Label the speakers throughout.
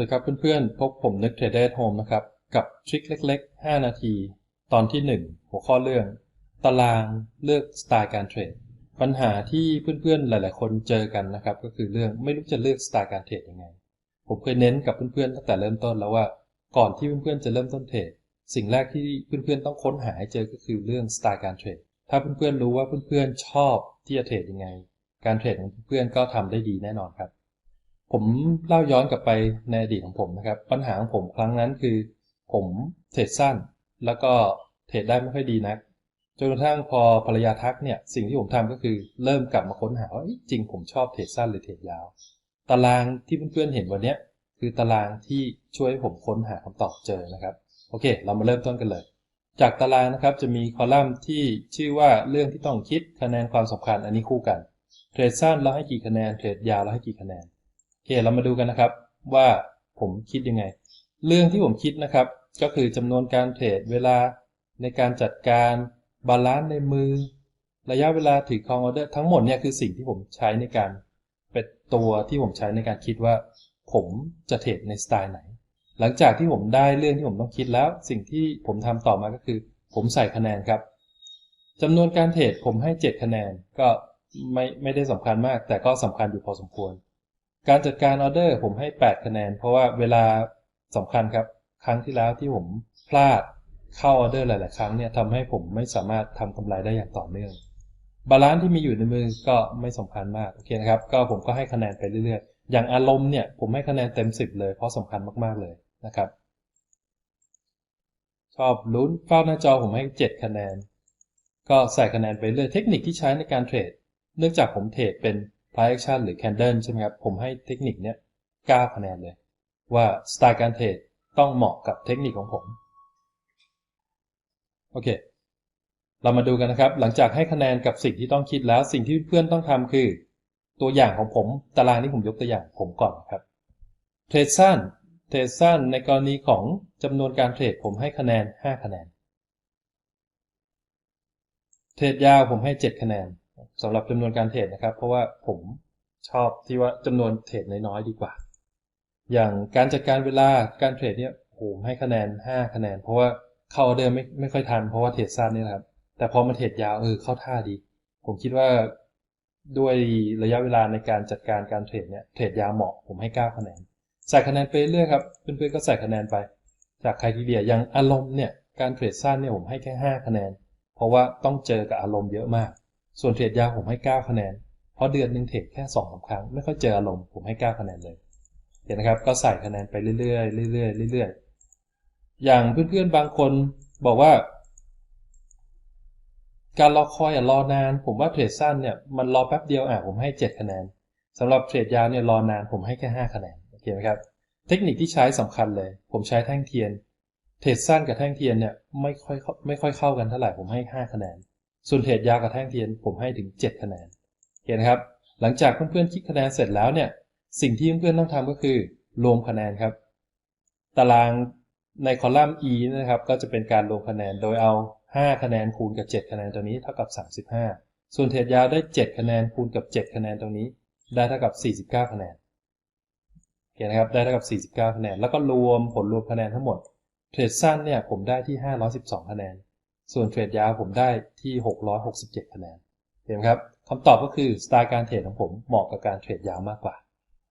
Speaker 1: วัสดีครับเพื่อนๆ พบผมนึกเทรดเดอร์โฮมนะครับ กับทริคเล็ก ๆ 5 นาที ตอนที่ 1 หัวข้อเรื่อง ตารางเลือกสไตล์การเทรด ปัญหาที่เพื่อนๆ หลายๆ คนเจอกันนะครับ ก็คือเรื่องไม่รู้จะเลือกสไตล์การเทรดยังไง ผมเคยเน้นกับเพื่อนๆ ตั้งแต่เริ่มต้นแล้วว่า ก่อนที่เพื่อนๆ จะเริ่มต้นเทรด สิ่งแรกที่เพื่อนๆ ต้องค้นหาให้เจอก็คือเรื่องสไตล์การเทรด ถ้าเพื่อนๆ รู้ว่าเพื่อนๆ ชอบที่จะเทรดยังไง การเทรดของเพื่อนๆ ก็ทำได้ดีแน่นอนครับ ผมเล่าย้อนกลับไปในอดีตของผมนะครับ ปัญหาของผมครั้งนั้นคือ ผมเทรดสั้น แล้วก็เทรดได้ไม่ค่อยดีนักจนกระทั่งพอภรรยาทักเนี่ยสิ่งที่ผมทำก็คือเริ่มกลับมาค้นหาว่าจริงผมชอบเทรดสั้นหรือเทรดยาว ตารางที่เพื่อนๆเห็นวันนี้คือตารางที่ช่วยให้ผมค้นหาคำตอบเจอนะครับ โอเค เรามาเริ่มต้นกันเลย จากตารางนะครับจะมีคอลัมน์ที่ชื่อว่าเรื่องที่ต้องคิดคะแนนความสำคัญอันนี้คู่กันเทรดสั้นเราให้กี่คะแนนเทรดยาวเราให้กี่คะแนน โอเคเรามาดูกันนะครับว่าผมคิดยังไง เรื่องที่ผมคิดนะครับ ก็คือจำนวนการเทรดเวลาในการจัดการบาลานซ์ในมือ ระยะเวลาถือครองออเดอร์ทั้งหมดเนี่ยคือสิ่งที่ผมใช้ในการเป็นตัวที่ผมใช้ในการคิดว่า ผมจะเทรดในสไตล์ไหน หลังจากที่ผมได้เรื่องที่ผมต้องคิดแล้ว สิ่งที่ผมทำต่อมาก็คือ ผมใส่คะแนนครับจำนวนการเทรดผมให้ 7 คะแนนก็ไม่ไม่ได้สำคัญมาก แต่ก็สำคัญอยู่พอสมควร การจัดการออเดอร์ผมให้ 8 คะแนน เพราะว่าเวลาสำคัญครับ ครั้งที่แล้วที่ผมพลาดเข้าออเดอร์หลาย ๆ ครั้งเนี่ยทำให้ผมไม่สามารถทำกำไรได้อย่างต่อเนื่องบาลานซ์ที่มีอยู่ในมือก็ไม่สำคัญมากโอเคนะครับ ก็ผมก็ให้คะแนนไปเรื่อย ๆ อย่างอารมณ์เนี่ยผมให้คะแนนเต็ม 10 เลยเพราะสำคัญมาก ๆ เลยนะครับ ชอบลุ้นเฝ้าหน้าจอผมให้ 7 คะแนน ก็ใส่คะแนนไปเรื่อยเทคนิคที่ใช้ในการเทรด เนื่องจากผมเทรดเป็น price action หรือ candle ใช่ไหมครับ ผมให้เทคนิคเนี้ย 9 คะแนนเลย ว่าสไตล์การเทรดต้องเหมาะกับเทคนิคของผม โอเค เรามาดูกันนะครับ หลังจากให้คะแนนกับสิ่งที่ต้องคิดแล้ว สิ่งที่เพื่อนต้องทำคือ ตัวอย่างของผมตารางที่ผมยกตัวอย่างผมก่อนครับเทรดสั้นเทรดสั้นในกรณีของจำนวนการเทรดผมให้คะแนน 5 คะแนน เทรดยาวผมให้ 7 คะแนน สำหรับจำนวนการเทรดนะครับ เพราะว่าผมชอบที่ว่าจำนวนเทรดน้อยๆดีกว่า อย่างการจัดการเวลาการเทรดเนี่ยผมให้คะแนน 5 คะแนน เพราะว่าเข้าเดอร์ไม่ไม่ค่อยทันเพราะว่าเทรดสั้นนี่นะครับ แต่พอมาเทรดยาวเออเข้าท่าดี ผมคิดว่าด้วยระยะเวลาในการจัดการการเทรดเนี่ยเทรดยาวเหมาะผมให้ 9 คะแนน ใส่คะแนนไปเรื่อยครับเพื่อนๆก็ใส่คะแนนไป จากใครทีเดียอย่างอารมณ์เนี่ยการเทรดสั้นเนี่ยผมให้แค่ 5 คะแนน เพราะว่าต้องเจอกับอารมณ์เยอะมาก ส่วนเทรดยาวผมให้ 9 คะแนน เพราะเดือนหนึ่งเทรดแค่2อสครั้ง ไม่ค่อยเจออารมณ์ผมให้ 9 คะแนนเลย เห็นนะครับ ก็ใส่คะแนนไปเรื่อยๆเรื่อยๆเรื่อยๆ อย่างเพื่อนๆบางคนบอกว่า การรอคอยอะรอนาน ผมว่าเทรดสั้นเนี่ยมันรอแป๊บเดียวอะผมให้ 7 คะแนนสำหรับเทรดยาวเนี่ยรอนานผมให้แค่ 5 คะแนน โอเคไหมครับ เทคนิคที่ใช้สำคัญเลย ผมใช้แท่งเทียน เทรดสั้นกับแท่งเทียนเนี่ยไม่ค่อยไม่ค่อยเข้ากันเท่าไหร่ผมให้ 5 คะแนน ส่วนเทรดยาวกับแท่งเทียนผมให้ถึง 7 คะแนน เห็นครับ หลังจากเพื่อนๆคิดคะแนนเสร็จแล้วเนี่ย สิ่งที่เพื่อนๆต้องทำก็คือรวมคะแนนครับ ตารางในคอลัมน์ e นะครับ ก็จะเป็นการรวมคะแนนโดยเอา 5 คะแนนคูณกับ 7 คะแนนตรงนี้เท่ากับ 35 ส่วนเทรดยาวได้ 7 คะแนนคูณกับ 7 คะแนนตรงนี้ ได้เท่ากับ 49 คะแนนเห็นนะครับ ได้เท่ากับ 49 คะแนน แล้วก็รวมผลรวมคะแนนทั้งหมด เทรดสั้นเนี่ยผมได้ที่ 512 คะแนน ส่วนเทรดยาวผมได้ที่ 667 คะแนน เห็นไหมครับคำตอบก็คือสไตล์การเทรดของผมเหมาะกับการเทรดยาวมากกว่า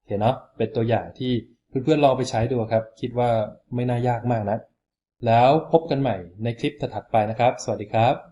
Speaker 1: เห็นเนาะเป็นตัวอย่างที่เพื่อนๆลองไปใช้ดูครับ คิดว่าไม่น่ายากมากนะ แล้วพบกันใหม่ในคลิปถัดไปนะครับ สวัสดีครับ